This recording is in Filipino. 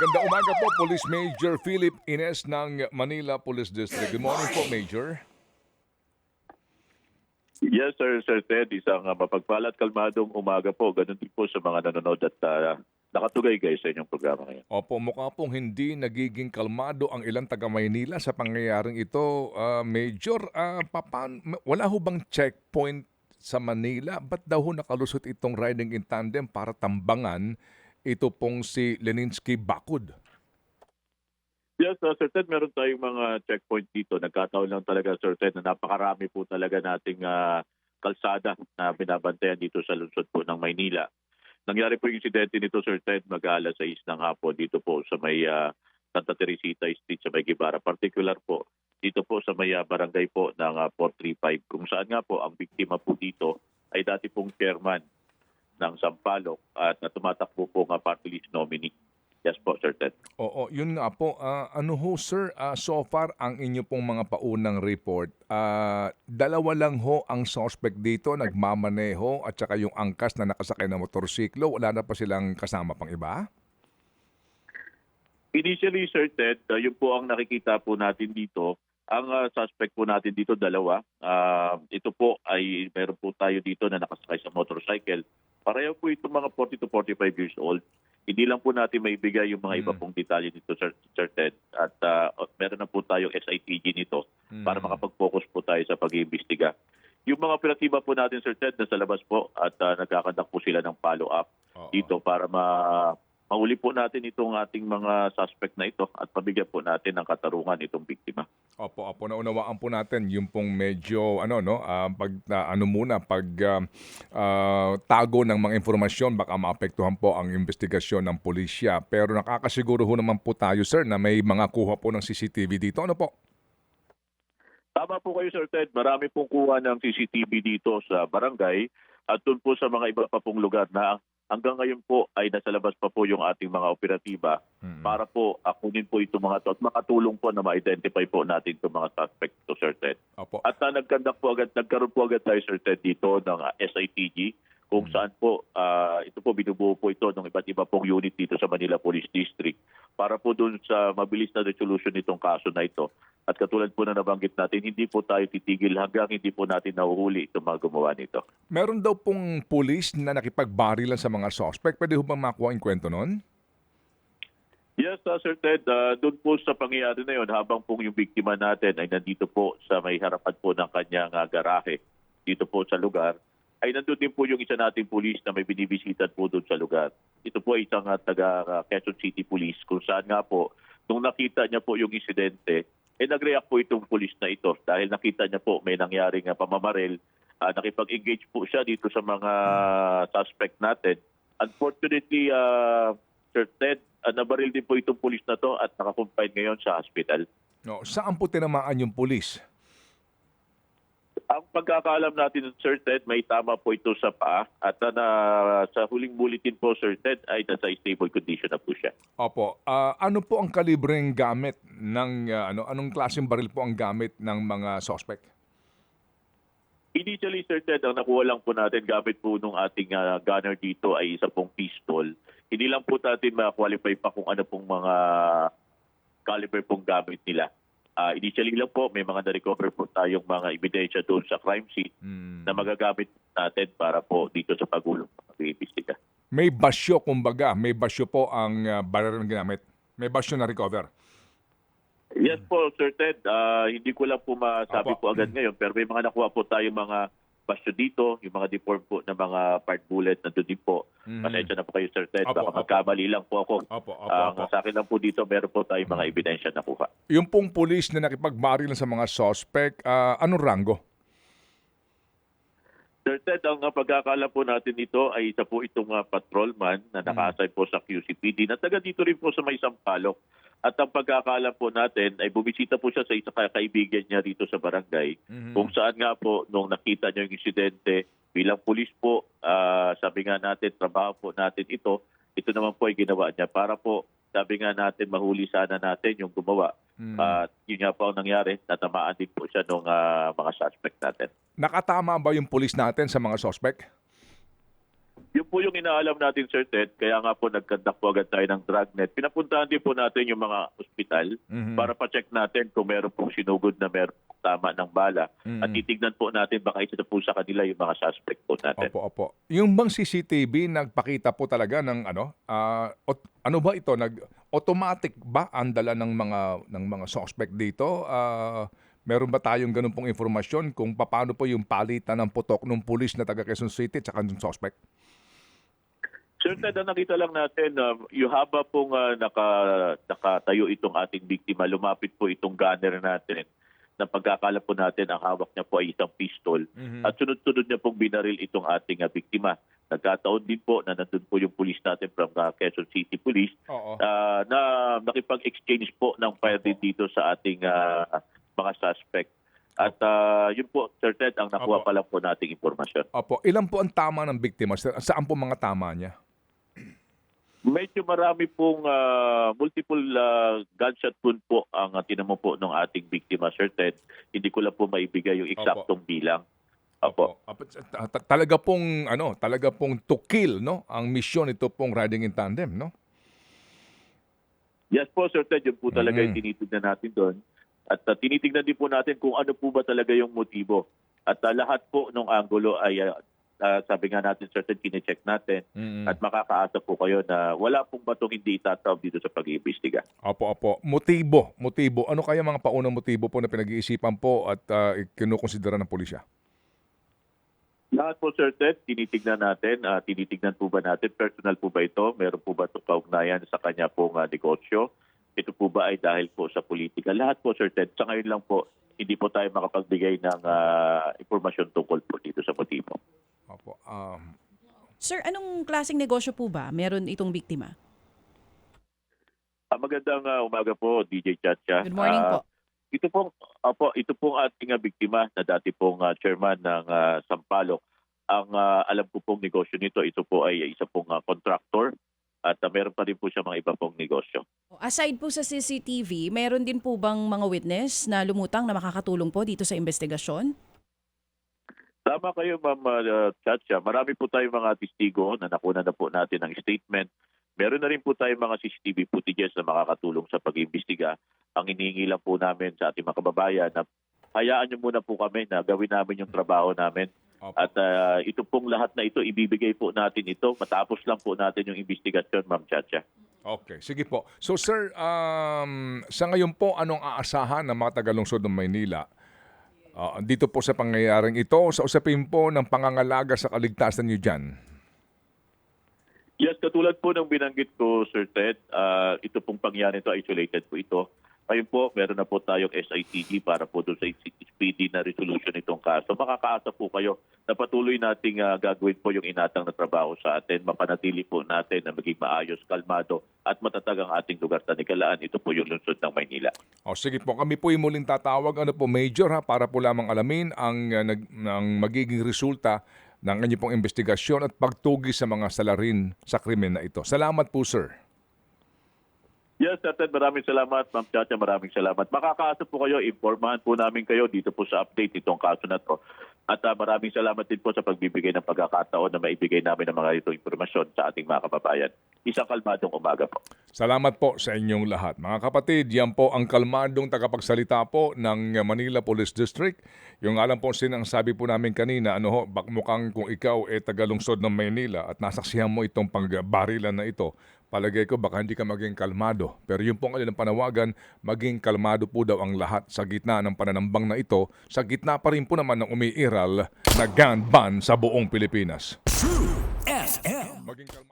Magandang umaga po, Police Major Philip Ines ng Manila Police District. Good morning po, Major. Yes, sir, Sir Ted. Isang uh, mapagpalat kalmadong umaga po. Ganun din po sa mga nanonood at uh, nakatugay guys sa inyong programa ngayon. Opo, mukha pong hindi nagiging kalmado ang ilang taga Maynila sa pangyayaring ito. Ah, Major, ah, papan, wala ho bang checkpoint sa Manila? Ba't daw ho nakalusot itong riding in tandem para tambangan ito pong si Leninsky Bakud? Yes, uh, Sir Ted, meron tayong mga checkpoint dito. Nagkataon lang talaga, Sir Ted, na napakarami po talaga nating uh, kalsada na binabantayan dito sa lungsod po ng Maynila. Nangyari po yung insidente nito, Sir Ted, mag-alas 6 ng hapon dito po sa may uh, Santa Teresita Street sa may Gibara. Particular po dito po sa may uh, barangay po ng uh, 435 kung saan nga po ang biktima po dito ay dati pong chairman ng Sampaloc at na tumatakbo po nga party list nominee. Yes po, Sir Ted. Oo, yun nga po. Ah, ano ho, sir, ah, so far ang inyo pong mga paunang report, ah, dalawa lang ho ang suspect dito, nagmamaneho at saka yung angkas na nakasakay ng motorsiklo. Wala na pa silang kasama pang iba? Initially, Sir Ted, uh, yun po ang nakikita po natin dito. Ang uh, suspect po natin dito, dalawa. Uh, ito po ay meron po tayo dito na nakasakay sa motorcycle. Pareho po itong mga 40 to 45 years old. Hindi lang po natin maibigay yung mga iba Mm. pong detalye dito, Sir, Sir Ted. At uh, meron na po tayong SITG nito para Mm. makapag-focus po tayo sa pag-iimbestiga. Yung mga operatiba po natin, Sir Ted, nasa labas po at uh, nagkakandak po sila ng follow-up Oo. dito para ma mahuli po natin itong ating mga suspect na ito at pabigyan po natin ng katarungan itong biktima. Opo, opo, naunawaan po natin yung pong medyo ano no, ah, pag ah, ano muna pag ah, ah, tago ng mga informasyon baka maapektuhan po ang investigasyon ng pulisya. Pero nakakasiguro ho naman po tayo sir na may mga kuha po ng CCTV dito. Ano po? Tama po kayo Sir Ted, marami pong kuha ng CCTV dito sa barangay at doon po sa mga iba pa pong lugar na hanggang ngayon po ay nasa labas pa po yung ating mga operatiba Mm. para po akunin po itong mga to at makatulong po na ma-identify po natin itong mga suspect to Sir Ted. Opo. At uh, nagkandak po agad, nagkaroon po agad tayo Sir Ted dito ng uh, SITG kung Hmm. saan po ah, ito po binubuo po ito ng iba't iba pong unit dito sa Manila Police District para po dun sa mabilis na resolution nitong kaso na ito. At katulad po na nabanggit natin, hindi po tayo titigil hanggang hindi po natin nahuhuli itong mga gumawa nito. Meron daw pong pulis na nakipagbarilan sa mga suspect. Pwede ho bang makuha ang kwento nun? Yes, uh, Sir Ted, uh, doon po sa pangyayari na yun, habang pong yung biktima natin ay nandito po sa may harapan po ng kanyang uh, garahe dito po sa lugar, ay nandun din po yung isa nating pulis na may binibisitan po doon sa lugar. Ito po ay isang uh, taga uh, Quezon City Police kung saan nga po, nung nakita niya po yung insidente, nag-react po itong pulis na ito dahil nakita niya po may nangyaring uh, pamamaril, uh, nakipag-engage po siya dito sa mga suspect natin. Unfortunately, uh, Sir Ted, uh, nabaril din po itong pulis na to at nakakumpine ngayon sa hospital. No, saan po tinamaan yung pulis? Ang pagkakaalam natin, Sir Ted, may tama po ito sa paa at uh, na, sa huling bulletin po, Sir Ted, ay nasa stable condition. Opo. Ah, ano po ang kalibreng gamit ng ah, ano anong klaseng baril po ang gamit ng mga suspect? Initially, Sir Ted, ang nakuha lang po natin gamit po nung ating uh, gunner dito ay isa pong pistol. Hindi lang po natin ma-qualify pa kung ano pong mga caliber pong gamit nila. Ah, initially lang po, may mga na-recover po tayong mga ebidensya doon sa crime scene Hmm. na magagamit natin para po dito sa pagulong ng pag-iimbestiga. May basyo kumbaga, may basyo po ang ah, baril na ginamit. May basyo na recover. Yes po, Sir Ted. Ah, hindi ko lang po masabi Apo. po agad ngayon pero may mga nakuha po tayong mga basyo dito, yung mga deform po na mga part bullet na doon din po. Mhm. Pasensya na po kayo, Sir Ted. Apo, Baka apo. magkamali lang po ako. Opo, opo, Ah, opo. Sa akin lang po dito, meron po tayong mga ebidensya na kuha. Yung pong pulis na nakipagbarilan sa mga suspect, ah, anong rango? Sir Ted, ang uh, pagkakala po natin dito ay isa po itong uh, patrolman na naka-assign po sa QCPD na taga dito rin po sa may Sampaloc. At ang pagkakala po natin ay bumisita po siya sa isa ka- kaibigan niya dito sa barangay Mhm. kung saan nga po nung nakita niya yung insidente bilang pulis po, ah, sabi nga natin, trabaho po natin ito, ito naman po ay ginawa niya para po, sabi nga natin, mahuli sana natin yung gumawa. Mhm. At yun nga po ang nangyari, natamaan din po siya ng mga suspect natin. Nakatama ba yung pulis natin sa mga suspect? Yun po yung inaalam natin, Sir Ted. Kaya nga po nagkandak po agad tayo ng dragnet. Pinapuntahan din po natin yung mga ospital Mhm. para pa-check natin kung meron pong sinugod na meron tama ng bala. Mhm. At titignan po natin baka isa na po sa kanila yung mga suspect po natin. Opo, opo. Yung bang CCTV nagpakita po talaga ng ano? ot- ano ba ito? Nag automatic ba ang dala ng mga ng mga suspect dito? Ah, meron ba tayong ganun pong informasyon kung paano po yung palitan ng putok ng pulis na taga Quezon City at saka ng suspect? Sir Ted, nakita lang natin, uh, yung haba pong uh, naka, nakatayo itong ating biktima, lumapit po itong gunner natin na pagkakala po natin ang hawak niya po ay isang pistol Mhm. at sunod-sunod niya pong binaril itong ating uh, biktima. Nagkataon din po na nandun po yung police natin from uh, Quezon City Police Oo. uh, na nakipag-exchange po ng fire din dito sa ating uh, mga suspect. At uh, yun po, Sir Ted, ang nakuha Opo. pa lang po nating impormasyon. Opo. Ilan po ang tama ng biktima? Sa- Saan po mga tama niya? Medyo marami pong ah, multiple ah, gunshot wound po ang uh, tinamo po ng ating biktima, Sir Ted. Hindi ko lang po maibigay yung eksaktong bilang. Opo. Opo. Ta- ta- Talaga pong ano, talaga pong to kill, no? Ang misyon ito pong riding in tandem, no? Yes po, Sir Ted, yun po talaga Mhm. yung tinitignan natin doon. At ah, tinitignan din po natin kung ano po ba talaga yung motibo. At ah, lahat po ng angulo ay, ah, ah, sabi nga natin, Sir Ted, kine-check natin. Mm. At makakaasa po kayo na wala pong batong hindi itatawag dito sa pag-iimbestiga. Opo, opo. Motibo, motibo. Ano kaya mga paunang motibo po na pinag-iisipan po at uh, kinukonsidera ng pulisya? Lahat po, Sir Ted, tinitignan natin. ah, tinitignan po ba natin, personal po ba ito? Meron po ba itong kaugnayan sa kanya pong ah, negosyo? Ito po ba ay dahil po sa politika? Lahat po, Sir Ted. Sa ngayon lang po, hindi po tayo makapagbigay ng ah, impormasyon tungkol po dito sa motibo. Opo. Um, Sir, anong klaseng negosyo po ba meron itong biktima? Ah, magandang ah, umaga po, DJ Chacha. Good morning Ah, po. Ito pong, apo, ito pong ating ah, biktima na dati pong ah, chairman ng ah, Sampaloc. Ang ah, alam ko pong negosyo nito, ito po ay isa pong ah, contractor at ah, meron pa rin po siya mga iba pong negosyo. Aside po sa CCTV, meron din po bang mga witness na lumutang na makakatulong po dito sa investigasyon? Tama kayo, Ma'am uh, Chacha. Marami po tayong mga testigo na nakuna na po natin ng statement. Meron na rin po tayong mga CCTV footages na makakatulong sa pag-imbestiga. Ang hinihingi lang po namin sa ating mga kababayan na hayaan niyo muna po kami na gawin namin yung trabaho namin. opo. At uh, ito pong lahat na ito, ibibigay po natin ito. Matapos lang po natin yung investigasyon, Ma'am Chacha. Okay, sige po. So sir, um, sa ngayon po, anong aasahan ng mga tagalungsod ng Maynila? Ah, dito po sa pangyayaring ito, sa usapin po ng pangangalaga sa kaligtasan niyo dyan. Yes, katulad po ng binanggit ko, Sir Ted, ah, ito pong pangyari ito, isolated po ito. Ngayon po, meron na po tayong SITG para po doon sa speedy na resolution itong kaso. Makakaasa po kayo na patuloy nating ah, gagawin po yung inatang na trabaho sa atin. Mapanatili po natin na maging maayos, kalmado at matatag ang ating lugar sa Nikalaan. Ito po yung lungsod ng Maynila. O sige po, kami po yung muling tatawag ano po major ha para po lamang alamin ang uh, nag, ang magiging resulta ng inyong pong investigasyon at pagtugi sa mga salarin sa krimen na ito. Salamat po sir. Yes, Ted, maraming salamat. Ma'am Chacha, maraming salamat. Makakaasa po kayo, informahan po namin kayo dito po sa update itong kaso na to. At ah, maraming salamat din po sa pagbibigay ng pagkakataon na maibigay namin ng mga itong impormasyon sa ating mga kababayan. Isang kalmadong umaga po. Salamat po sa inyong lahat. Mga kapatid, yan po ang kalmadong tagapagsalita po ng Manila Police District. Yung alam po sin ang sabi po namin kanina, ano ho, bak mukhang kung ikaw ay tagalungsod ng Maynila at nasaksihan mo itong pagbarilan na ito, palagay ko baka hindi ka maging kalmado. Pero yung pong kanilang panawagan, maging kalmado po daw ang lahat sa gitna ng pananambang na ito, sa gitna pa rin po naman ng umiiral na gun ban sa buong Pilipinas. True FM. Maging kalmado.